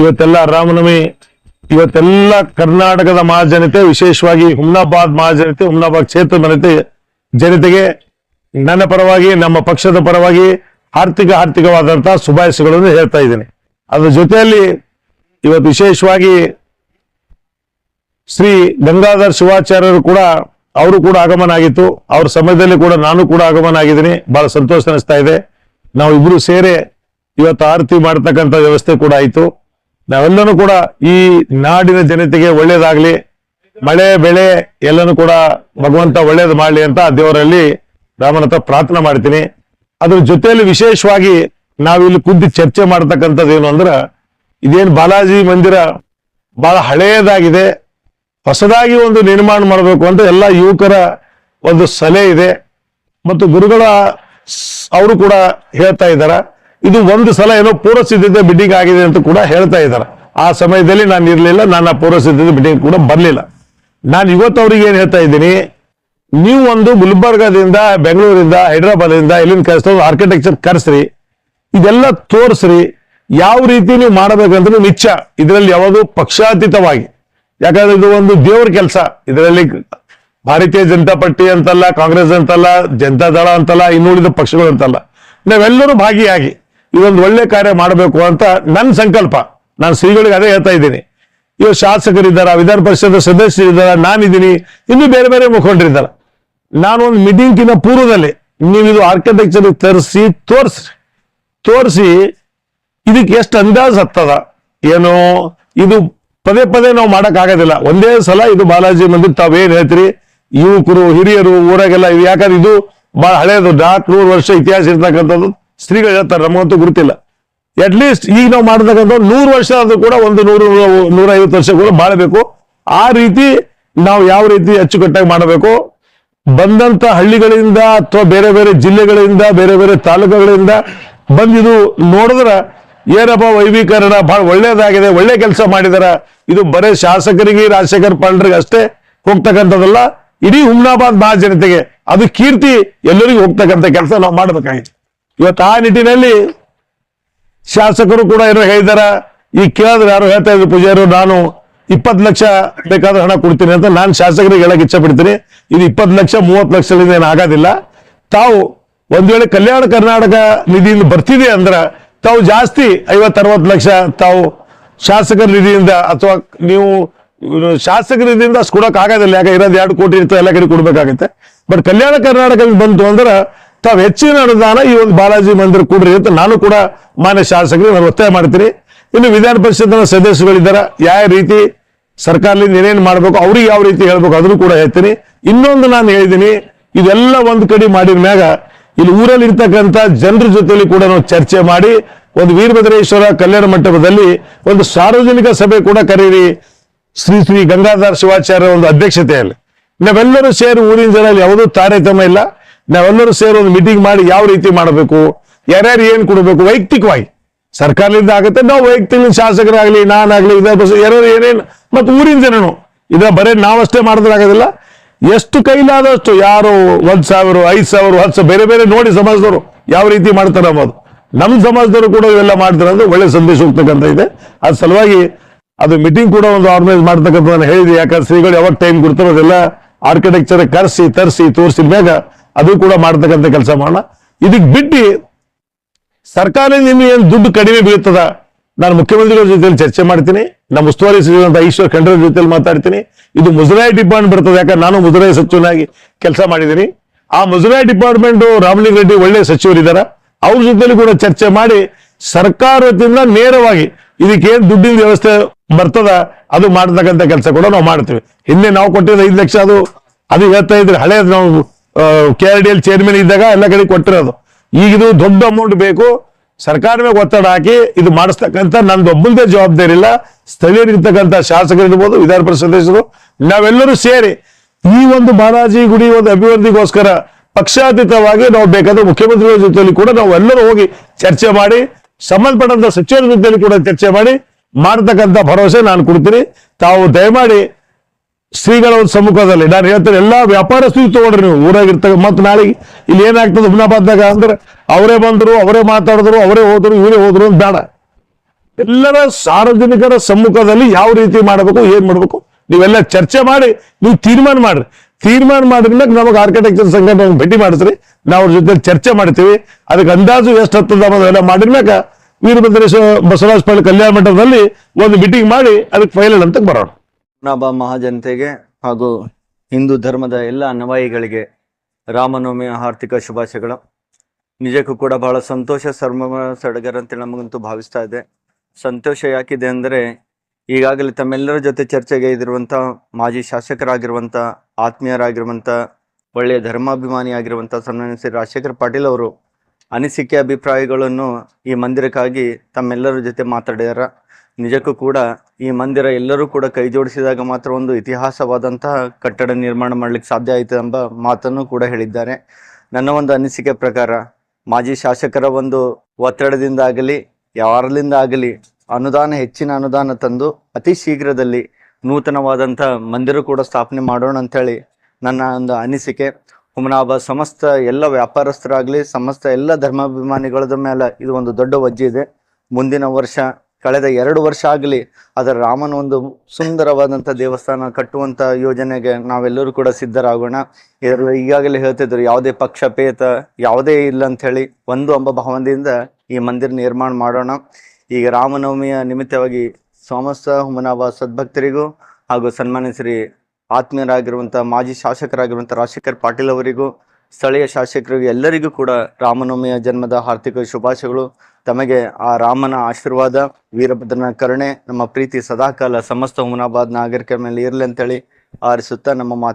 ಇವತ್ತೆಲ್ಲ ರಾಮನವಮಿ, ಇವತ್ತೆಲ್ಲ ಕರ್ನಾಟಕದ ಮಹಾಜನತೆ, ವಿಶೇಷವಾಗಿ ಹುಮ್ನಾಬಾದ್ ಮಹಾಜನತೆ, ಹುಮ್ನಾಬಾದ್ ಕ್ಷೇತ್ರ ಜನತೆ ಜನತೆಗೆ ನನ್ನ ಪರವಾಗಿ, ನಮ್ಮ ಪಕ್ಷದ ಪರವಾಗಿ ಆರ್ಥಿಕ ಆರ್ಥಿಕವಾದಂತಹ ಶುಭಾಶಯಗಳನ್ನು ಹೇಳ್ತಾ ಇದ್ದೀನಿ. ಅದರ ಜೊತೆಯಲ್ಲಿ ಇವತ್ತು ವಿಶೇಷವಾಗಿ ಶ್ರೀ ಗಂಗಾಧರ್ ಶಿವಾಚಾರ್ಯರು ಕೂಡ, ಅವರು ಕೂಡ ಆಗಮನ ಆಗಿತ್ತು. ಅವ್ರ ಸಮಯದಲ್ಲಿ ಕೂಡ ನಾನು ಕೂಡ ಆಗಮನ ಆಗಿದ್ದೀನಿ. ಬಹಳ ಸಂತೋಷ ಅನಿಸ್ತಾ ಇದೆ. ನಾವು ಇಬ್ರು ಸೇರಿ ಇವತ್ತು ಆರತಿ ಮಾಡತಕ್ಕಂಥ ವ್ಯವಸ್ಥೆ ಕೂಡ ಆಯ್ತು. ನಾವೆಲ್ಲನೂ ಕೂಡ ಈ ನಾಡಿನ ಜನತೆಗೆ ಒಳ್ಳೇದಾಗ್ಲಿ, ಮಳೆ, ಬೆಳೆ, ಎಲ್ಲನೂ ಕೂಡ ಭಗವಂತ ಒಳ್ಳೇದು ಮಾಡಲಿ ಅಂತ ದೇವರಲ್ಲಿ ರಾಮನ ಪ್ರಾರ್ಥನೆ ಮಾಡ್ತೀನಿ. ಅದ್ರ ಜೊತೆಯಲ್ಲಿ ವಿಶೇಷವಾಗಿ ನಾವಿಲ್ಲಿ ಕುದ್ದು ಚರ್ಚೆ ಮಾಡ್ತಕ್ಕಂಥದ್ದು ಏನು ಅಂದ್ರೆ, ಇದೇನು ಬಾಲಾಜಿ ಮಂದಿರ ಬಹಳ ಹಳೆಯದಾಗಿದೆ ಹೊಸದಾಗಿ ಒಂದು ನಿರ್ಮಾಣ ಮಾಡಬೇಕು ಅಂತ ಎಲ್ಲ ಯುವಕರ ಒಂದು ಸಲಹೆ ಇದೆ. ಮತ್ತು ಗುರುಗಳ ಅವರು ಕೂಡ ಹೇಳ್ತಾ ಇದ್ದಾರ ಇದು ಒಂದು ಸಲ ಏನೋ ಪೂರ್ವ ಸಿದ್ಧತೆ ಆಗಿದೆ ಅಂತ ಕೂಡ ಹೇಳ್ತಾ ಇದ್ದಾರೆ. ಆ ಸಮಯದಲ್ಲಿ ನಾನು ಇರಲಿಲ್ಲ ನಾನು ಆ ಪೂರ್ವ ಸಿದ್ಧತೆ ಕೂಡ ಬರಲಿಲ್ಲ. ನಾನು ಇವತ್ತು ಅವ್ರಿಗೆ ಏನು ಹೇಳ್ತಾ ಇದ್ದೀನಿ, ನೀವು ಒಂದು ಗುಲ್ಬರ್ಗದಿಂದ, ಬೆಂಗಳೂರಿಂದ ಹೈದರಾಬಾದಿಂದ ಕರೆಸ್ತಾ ಆರ್ಕಿಟೆಕ್ಚರ್ ಕರೆಸ್ರಿ, ಇದೆಲ್ಲ ತೋರಿಸ್ರಿ, ಯಾವ ರೀತಿ ನೀವು ಮಾಡಬೇಕಂತ ನಿಚ್ಚ. ಇದರಲ್ಲಿ ಯಾವುದು ಪಕ್ಷಾತೀತವಾಗಿ. ಯಾಕಂದ್ರೆ ಇದು ಒಂದು ದೇವ್ರ ಕೆಲಸ. ಇದರಲ್ಲಿ ಭಾರತೀಯ ಜನತಾ ಪಾರ್ಟಿ ಅಂತಲ್ಲ, ಕಾಂಗ್ರೆಸ್ ಅಂತಲ್ಲ, ಜನತಾ ದಳ ಅಂತಲ್ಲ, ಇನ್ನುಳಿದ ಪಕ್ಷಗಳು ಅಂತಲ್ಲ. ನಾವೆಲ್ಲರೂ ಭಾಗಿಯಾಗಿ ಇದೊಂದು ಒಳ್ಳೆ ಕಾರ್ಯ ಮಾಡಬೇಕು ಅಂತ ನನ್ನ ಸಂಕಲ್ಪ. ನಾನು ಶ್ರೀಗಳಿಗೆ ಅದೇ ಹೇಳ್ತಾ ಇದ್ದೀನಿ. ಇವಾಗ ಶಾಸಕರಿದ್ದಾರ ವಿಧಾನ ಪರಿಷತ್ ಸದಸ್ಯರಿದ್ದಾರ, ನಾನಿದ್ದೀನಿ. ಇನ್ನು ಬೇರೆ ಬೇರೆ ಮುಖಂಡರಿದ್ದಾರೆ. ನಾನು ಒಂದು ಮೀಟಿಂಗ್ಕಿನ ಪೂರ್ವದಲ್ಲಿ ನೀವು ಇದು ಆರ್ಕಿಟೆಕ್ಚರ್ ತರಿಸಿ ತೋರಿಸ್ರಿ ತೋರಿಸಿ, ಇದಕ್ಕೆ ಎಷ್ಟು ಅಂದಾಜು ಹತ್ತದ ಏನು? ಇದು ಪದೇ ಪದೇ ನಾವು ಮಾಡೋಕ್ಕಾಗೋದಿಲ್ಲ. ಒಂದೇ ಸಲ ಇದು ಬಾಲಾಜಿ ಮಂದಿರ್ ತಾವೇನ್ ಹೇಳ್ತೀರಿ? ಯುವಕರು, ಹಿರಿಯರು, ಊರಾಗೆಲ್ಲ ಇದು ಯಾಕಂದ್ರೆ ಇದು ಬಹಳ ಹಳೇದು. ನಾಲ್ಕು ನೂರು ವರ್ಷ ಇತಿಹಾಸ ಇರ್ತಕ್ಕಂಥದ್ದು. ಸ್ತ್ರೀಗಳು ಹೇಳ್ತಾರೆ ನಮಗಂತೂ ಗುರುತಿಲ್ಲ. ಅಟ್ ಲೀಸ್ಟ್ ಈಗ ನಾವು ಮಾಡತಕ್ಕಂಥ ನೂರು ವರ್ಷ ಆದ್ರೂ ಕೂಡ ಒಂದು ನೂರು, ನೂರ ಐವತ್ತು ವರ್ಷ ಕೂಡ ಬಾಳಬೇಕು. ಆ ರೀತಿ ನಾವು ಯಾವ ರೀತಿ ಅಚ್ಚುಕಟ್ಟಾಗಿ ಮಾಡಬೇಕು? ಬಂದಂತ ಹಳ್ಳಿಗಳಿಂದ ಅಥವಾ ಬೇರೆ ಬೇರೆ ಜಿಲ್ಲೆಗಳಿಂದ, ಬೇರೆ ಬೇರೆ ತಾಲೂಕುಗಳಿಂದ ಬಂದಿದು ನೋಡಿದ್ರ ಏನಪ್ಪ ವೈವೀಕರಣ ಬಹಳ ಒಳ್ಳೇದಾಗಿದೆ, ಒಳ್ಳೆ ಕೆಲಸ ಮಾಡಿದಾರ. ಇದು ಬರೇ ಶಾಸಕರಿಗೆ, ರಾಜಶೇಖರ್ ಪಾಂಡ್ರಿಗೆ ಅಷ್ಟೇ ಹೋಗ್ತಕ್ಕಂಥದ್ದಲ್ಲ. ಇಡೀ ಹುಮ್ನಾಬಾದ್ ಮಹಾಜನತೆಗೆ ಅದು ಕೀರ್ತಿ ಎಲ್ಲರಿಗೂ ಹೋಗ್ತಕ್ಕಂಥ ಕೆಲಸ ನಾವು ಮಾಡಬೇಕಾಗಿತ್ತು. ಇವತ್ತು ಆ ನಿಟ್ಟಿನಲ್ಲಿ ಶಾಸಕರು ಕೂಡ ಏನೋ ಹೇಳಿದಾರ ಈಗ ಕೇಳಿದ್ರೆ ಯಾರು ಹೇಳ್ತಾ ಇದ್ರು ಪೂಜಾರು ನಾನು ಇಪ್ಪತ್ತು ಲಕ್ಷ ಬೇಕಾದ್ರೆ ಹಣ ಕೊಡ್ತೀನಿ ಅಂತ ನಾನು ಶಾಸಕರಿಗೆ ಹೇಳಕ್ಕೆ ಇಚ್ಛೆ ಪಡ್ತೀನಿ ಇದು ಇಪ್ಪತ್ತು ಲಕ್ಷ, ಮೂವತ್ತು ಲಕ್ಷದಿಂದ ಏನು ಆಗೋದಿಲ್ಲ. ತಾವು ಒಂದ್ ವೇಳೆ ಕಲ್ಯಾಣ ಕರ್ನಾಟಕ ನಿಧಿಯಿಂದ ಬರ್ತಿದೆ ಅಂದ್ರ ತಾವು ಜಾಸ್ತಿ ಐವತ್ತು, ಅರವತ್ತು ಲಕ್ಷ ತಾವು ಶಾಸಕರ ನಿಧಿಯಿಂದ ಅಥವಾ ನೀವು ಶಾಸಕ ಶಾಸಕರ ನಿಧಿಯಿಂದ ಅಷ್ಟು ಕೊಡಕ್ ಆಗೋದಿಲ್ಲ. ಯಾಕೆ ಇರೋದು ಎರಡು ಕೋಟಿ ಇರ್ತದೆ, ಎಲ್ಲ ಕಡೆ ಕೊಡಬೇಕಾಗತ್ತೆ. ಬಟ್ ಕಲ್ಯಾಣ ಕರ್ನಾಟಕ ಬಂತು ಅಂದ್ರೆ ತಾವು ಹೆಚ್ಚಿನ ಅನುದಾನ ಈ ಒಂದು ಬಾಲಾಜಿ ಮಂದಿರ ಕೊಡ್ರಿ ಅಂತ ನಾನು ಕೂಡ ಮಾನ್ಯ ಶಾಸಕರಿಗೆ ನಾನು ಒತ್ತಾಯ ಮಾಡ್ತೀನಿ. ಇನ್ನು ವಿಧಾನ ಪರಿಷತ್ನ ಸದಸ್ಯಗಳಿದ್ದಾರೆ ಯಾವ ರೀತಿ ಸರ್ಕಾರದಿಂದ ಏನೇನು ಮಾಡಬೇಕು, ಅವ್ರಿಗೆ ಯಾವ ರೀತಿ ಹೇಳ್ಬೇಕು ಅದನ್ನು ಕೂಡ ಹೇಳ್ತೀನಿ. ಇನ್ನೊಂದು ನಾನು ಹೇಳಿದ್ದೀನಿ, ಇದೆಲ್ಲ ಒಂದ್ ಕಡೆ ಮಾಡಿದ ಮ್ಯಾಗ ಇಲ್ಲಿ ಊರಲ್ಲಿ ಇರ್ತಕ್ಕಂಥ ಜನರ ಜೊತೆಯಲ್ಲಿ ಕೂಡ ನಾವು ಚರ್ಚೆ ಮಾಡಿ, ಒಂದು ವೀರಭದ್ರೇಶ್ವರ ಕಲ್ಯಾಣ ಮಂಟಪದಲ್ಲಿ ಒಂದು ಸಾರ್ವಜನಿಕ ಸಭೆ ಕೂಡ ಕರೀರಿ. ಶ್ರೀ ಶ್ರೀ ಗಂಗಾಧರ ಶಿವಾಚಾರ್ಯ ಒಂದು ಅಧ್ಯಕ್ಷತೆಯಲ್ಲಿ. ನಾವೆಲ್ಲರೂ ಸೇರಿ ಊರಿನ ಜನ ಯಾವುದೂ ತಾರತಮ್ಯ ಇಲ್ಲ. ನಾವೆಲ್ಲರೂ ಸೇರಿ ಒಂದು ಮೀಟಿಂಗ್ ಮಾಡಿ ಯಾವ ರೀತಿ ಮಾಡಬೇಕು, ಯಾರ್ಯಾರು ಏನ್ ಕೊಡಬೇಕು, ವೈಯಕ್ತಿಕವಾಗಿ. ಸರ್ಕಾರದಿಂದ ಆಗುತ್ತೆ, ನಾವು ವೈಯಕ್ತಿಕ ಶಾಸಕರಾಗ್ಲಿ, ನಾನಾಗ್ಲಿ, ಇದೇ ಯಾರು ಏನೇನು ಮತ್ತು ಊರಿನ ಜನನು, ಇದ ಬರೇ ನಾವಷ್ಟೇ ಮಾಡಿದ್ರೆ ಆಗೋದಿಲ್ಲ. ಎಷ್ಟು ಕೈಲಾದಷ್ಟು ಯಾರು ಒಂದ್ ಸಾವಿರ, ಐದ್ ಸಾವಿರ, ಹತ್ತು ಸಾವಿರ, ಬೇರೆ ಬೇರೆ ನೋಡಿ ಸಮಾಜದವರು ಯಾವ ರೀತಿ ಮಾಡ್ತಾರೆ ಅನ್ನೋದು. ನಮ್ಮ ಸಮಾಜದವರು ಕೂಡ ಇವೆಲ್ಲ ಮಾಡ್ತಾರೆ ಅಂದ್ರೆ ಒಳ್ಳೆ ಸಂದೇಶ ಹೋಗ್ತಕ್ಕಂಥ ಇದೆ. ಅದ್ರ ಸಲುವಾಗಿ ಅದು ಮೀಟಿಂಗ್ ಕೂಡ ಒಂದು ಆರ್ಗನೈಸ್ ಮಾಡ್ತಕ್ಕಂಥ ನಾನು ಹೇಳಿದೆ. ಯಾಕಂದ್ರೆ ಶ್ರೀಗಳು ಯಾವಾಗ ಟೈಮ್ ಕೊಡ್ತಾರೋ ಅದೆಲ್ಲ ಆರ್ಕಿಟೆಕ್ಚರ್ ಕರೆಸಿ, ತರಿಸಿ ತೋರಿಸಿದ ಮ್ಯಾಗ ಅದು ಕೂಡ ಮಾಡ್ತಕ್ಕಂಥ ಕೆಲಸ ಮಾಡೋಣ. ಇದಕ್ಕೆ ಬಿಟ್ಟು ಸರ್ಕಾರ ನಿಮಗೆ ಏನು ದುಡ್ಡು ಕಡಿಮೆ ಬೀಳ್ತದ? ನಾನು ಮುಖ್ಯಮಂತ್ರಿಗಳ ಜೊತೆಯಲ್ಲಿ ಚರ್ಚೆ ಮಾಡ್ತೀನಿ. ನಮ್ಮ ಉಸ್ತುವಾರಿ ಸಚಿವರಂತ ಈಶ್ವರ್ ಖಂಡ್ರ ಜೊತೆಲಿ ಮಾತಾಡ್ತೀನಿ. ಇದು ಮುಜರಾಯಿ ಡಿಪಾರ್ಟ್ಮೆಂಟ್ ಬರ್ತದೆ. ಯಾಕಂದ್ರೆ ನಾನು ಮುಜರಾಯಿ ಸಚಿವನಾಗಿ ಕೆಲಸ ಮಾಡಿದ್ದೀನಿ. ಆ ಮುಜರಾಯಿ ಡಿಪಾರ್ಟ್ಮೆಂಟ್ ರಾಮಲಿಂಗ ರೆಡ್ಡಿ ಒಳ್ಳೆ ಸಚಿವರಿದ್ದಾರೆ ಅವ್ರ ಜೊತೆಲಿ ಕೂಡ ಚರ್ಚೆ ಮಾಡಿ ಸರ್ಕಾರದಿಂದ ನೇರವಾಗಿ ಇದಕ್ಕೆ ಏನ್ ದುಡ್ಡಿನ ವ್ಯವಸ್ಥೆ ಬರ್ತದ, ಅದು ಮಾಡ್ತಕ್ಕಂಥ ಕೆಲಸ ಕೂಡ ನಾವು ಮಾಡ್ತೀವಿ. ಹಿಂದೆ ನಾವು ಕೊಟ್ಟಿದ್ದ ಐದು ಲಕ್ಷ ಅದು ಅದು ಹೇಳ್ತಾ ಇದ್ರೆ ಹಳೆಯದು ನಾವು K R D L chairman ಇದ್ದಾಗ ಎಲ್ಲ ಕಡೆ ಕೊಟ್ಟಿರೋದು. ಈಗ ಇದು ದೊಡ್ಡ ಅಮೌಂಟ್ ಬೇಕು. ಸರ್ಕಾರ ಮೇಲೆ ಒತ್ತಡ ಹಾಕಿ ಇದು ಮಾಡಿಸ್ತಕ್ಕಂಥ ನಂದು ಒಬ್ಬಂದೇ ಜವಾಬ್ದಾರಿ ಇಲ್ಲ. ಸ್ಥಳೀಯರಿರ್ತಕ್ಕಂಥ ಶಾಸಕರಿರ್ಬೋದು ವಿಧಾನ ಪರಿಷತ್ ಸದಸ್ಯರು, ನಾವೆಲ್ಲರೂ ಸೇರಿ ಈ ಒಂದು ಬಾಲಾಜಿ ಗುಡಿ ಒಂದು ಅಭಿವೃದ್ಧಿಗೋಸ್ಕರ ಪಕ್ಷಾತೀತವಾಗಿ ನಾವು ಬೇಕಾದ್ರೆ ಮುಖ್ಯಮಂತ್ರಿಗಳ ಜೊತೆಯಲ್ಲಿ ಕೂಡ ನಾವೆಲ್ಲರೂ ಹೋಗಿ ಚರ್ಚೆ ಮಾಡಿ ಸಂಬಂಧಪಟ್ಟಂತ ಸಚಿವರ ಜೊತೆಯಲ್ಲಿ ಕೂಡ ಚರ್ಚೆ ಮಾಡಿ, ಮಾಡ್ತಕ್ಕಂಥ ಭರವಸೆ ನಾನು ಕೊಡ್ತೀನಿ. ತಾವು ದಯಮಾಡಿ ಶ್ರೀಗಳ ಒಂದು ಸಮ್ಮುಖದಲ್ಲಿ. ನಾನು ಹೇಳ್ತೇನೆ, ಎಲ್ಲಾ ವ್ಯಾಪಾರಸ್ಥರು ತಗೊಂಡ್ರಿ ನೀವು. ಊರಾಗಿರ್ತಕ್ಕ ಮತ್ತೆ ನಾಳೆಗೆ ಇಲ್ಲಿ ಏನಾಗ್ತದೆ ಹುಮ್ನಾಬಾದ್ದಾಗ ಅಂದ್ರೆ ಅವರೇ ಬಂದರು, ಅವರೇ ಮಾತಾಡಿದ್ರು, ಅವರೇ ಹೋದ್ರು, ಇವರೇ ಹೋದ್ರು ಅಂತ ಬೇಡ. ಎಲ್ಲರ ಸಾರ್ವಜನಿಕರ ಸಮ್ಮುಖದಲ್ಲಿ ಯಾವ ರೀತಿ ಮಾಡಬೇಕು, ಏನ್ ಮಾಡಬೇಕು, ನೀವೆಲ್ಲ ಚರ್ಚೆ ಮಾಡಿ, ನೀವು ತೀರ್ಮಾನ ಮಾಡ್ರಿ. ತೀರ್ಮಾನ ಮಾಡಿದ್ಮೇಲೆ ನಮಗೆ ಆರ್ಕಿಟೆಕ್ಚರ್ ಸಂಘಟನೆ ಭೇಟಿ ಮಾಡಿಸ್ರಿ. ನಾವು ಅವ್ರ ಜೊತೆ ಚರ್ಚೆ ಮಾಡ್ತೀವಿ. ಅದಕ್ಕೆ ಅಂದಾಜು ಎಷ್ಟು ಹತ್ತದ ಅನ್ನೋದೆಲ್ಲ ಮಾಡಿದ್ಮ್ಯಾಕ ವೀರಭದ್ರೇಶ್ವರ ಬಸವರಾಜ ಪಳ್ಳಿ ಕಲ್ಯಾಣ ಮಂಟಪದಲ್ಲಿ ಒಂದು ಮೀಟಿಂಗ್ ಮಾಡಿ ಅದಕ್ಕೆ ಫೈನಲ್ ಅಂತ ಬರೋಣ. ನಾಭ ಮಹಾಜನತೆಗೆ ಹಾಗೂ ಹಿಂದೂ ಧರ್ಮದ ಎಲ್ಲ ಅನ್ವಯಿಗಳಿಗೆ ರಾಮನವಮಿ ಆರ್ಥಿಕ ಶುಭಾಶಯಗಳು. ನಿಜಕ್ಕೂ ಕೂಡ ಬಹಳ ಸಂತೋಷ ಸರ್ಮ ಸಡಗರ ಅಂತೇಳಿ ನಮಗಂತೂ ಭಾವಿಸ್ತಾ ಇದೆ. ಸಂತೋಷ ಯಾಕಿದೆ ಅಂದರೆ ಈಗಾಗಲೇ ತಮ್ಮೆಲ್ಲರ ಜೊತೆ ಚರ್ಚೆಗೆ ಇದಿರುವಂಥ ಮಾಜಿ ಶಾಸಕರಾಗಿರುವಂಥ ಆತ್ಮೀಯರಾಗಿರುವಂಥ ಒಳ್ಳೆಯ ಧರ್ಮಾಭಿಮಾನಿಯಾಗಿರುವಂಥ ಸನ್ಮಾನ್ಯ ಶ್ರೀ ರಾಜಶೇಖರ್ ಪಾಟೀಲ್ ಅವರು ಅನಿಸಿಕೆ ಅಭಿಪ್ರಾಯಗಳನ್ನು ಈ ಮಂದಿರಕ್ಕಾಗಿ ತಮ್ಮೆಲ್ಲರ ಜೊತೆ ಮಾತಾಡ್ಯಾರ. ನಿಜಕ್ಕೂ ಕೂಡ ಈ ಮಂದಿರ ಎಲ್ಲರೂ ಕೂಡ ಕೈ ಜೋಡಿಸಿದಾಗ ಮಾತ್ರ ಒಂದು ಇತಿಹಾಸವಾದಂತಹ ಕಟ್ಟಡ ನಿರ್ಮಾಣ ಮಾಡ್ಲಿಕ್ಕೆ ಸಾಧ್ಯ ಆಯಿತು ಎಂಬ ಮಾತನ್ನು ಕೂಡ ಹೇಳಿದ್ದಾರೆ. ನನ್ನ ಒಂದು ಅನಿಸಿಕೆ ಪ್ರಕಾರ, ಮಾಜಿ ಶಾಸಕರ ಒಂದು ಒತ್ತಡದಿಂದ ಆಗಲಿ ಯಾರಲಿಂದ ಆಗಲಿ ಅನುದಾನ, ಹೆಚ್ಚಿನ ಅನುದಾನ ತಂದು ಅತಿ ಶೀಘ್ರದಲ್ಲಿ ನೂತನವಾದಂಥ ಮಂದಿರ ಕೂಡ ಸ್ಥಾಪನೆ ಮಾಡೋಣ ಅಂತೇಳಿ ನನ್ನ ಒಂದು ಅನಿಸಿಕೆ. ಹುಮನಾಬ ಸಮಸ್ತ ಎಲ್ಲ ವ್ಯಾಪಾರಸ್ಥರಾಗಲಿ, ಸಮಸ್ತ ಎಲ್ಲ ಧರ್ಮಾಭಿಮಾನಿಗಳದ ಮೇಲೆ ಇದು ಒಂದು ದೊಡ್ಡ ವಜ್ಜೆ ಇದೆ. ಮುಂದಿನ ವರ್ಷ, ಕಳೆದ ಎರಡು ವರ್ಷ ಆಗಲಿ ಅದರ ರಾಮನ ಒಂದು ಸುಂದರವಾದಂಥ ದೇವಸ್ಥಾನ ಕಟ್ಟುವಂಥ ಯೋಜನೆಗೆ ನಾವೆಲ್ಲರೂ ಕೂಡ ಸಿದ್ಧರಾಗೋಣ. ಇದರ ಈಗಾಗಲೇ ಹೇಳ್ತಿದ್ರು, ಯಾವುದೇ ಪಕ್ಷಪೇತ ಯಾವುದೇ ಇಲ್ಲ ಅಂತ ಹೇಳಿ ಒಂದು ಅಂಬ ಭಾವನೆಯಿಂದ ಈ ಮಂದಿರ ನಿರ್ಮಾಣ ಮಾಡೋಣ. ಈಗ ರಾಮನವಮಿಯ ನಿಮಿತ್ತವಾಗಿ ಸಮಸ್ತ ಹುಮನಾಭ ಸದ್ಭಕ್ತರಿಗೂ ಹಾಗೂ ಸನ್ಮಾನ್ಯ ಶ್ರೀ ಆತ್ಮೀಯರಾಗಿರುವಂಥ ಮಾಜಿ ಶಾಸಕರಾಗಿರುವಂಥ ರಾಜಶೇಖರ್ ಪಾಟೀಲ್ ಅವರಿಗೂ, ಸ್ಥಳೀಯ ಶಾಸಕರಿಗೂ, ಎಲ್ಲರಿಗೂ ಕೂಡ ರಾಮನವಮಿಯ ಜನ್ಮದ ಹಾರ್ದಿಕ ಶುಭಾಶಯಗಳು. ತಮಗೆ ಆ ರಾಮನ ಆಶೀರ್ವಾದ, ವೀರಭದ್ರನ ಕರುಣೆ, ನಮ್ಮ ಪ್ರೀತಿ ಸದಾಕಾಲ ಸಮಸ್ತ ಹುಮನಾಬಾದ್ ನಾಗರಿಕರ ಮೇಲೆ ಇರಲಿ ಅಂತೇಳಿ ಆರಿಸುತ್ತಾ ನಮ್ಮ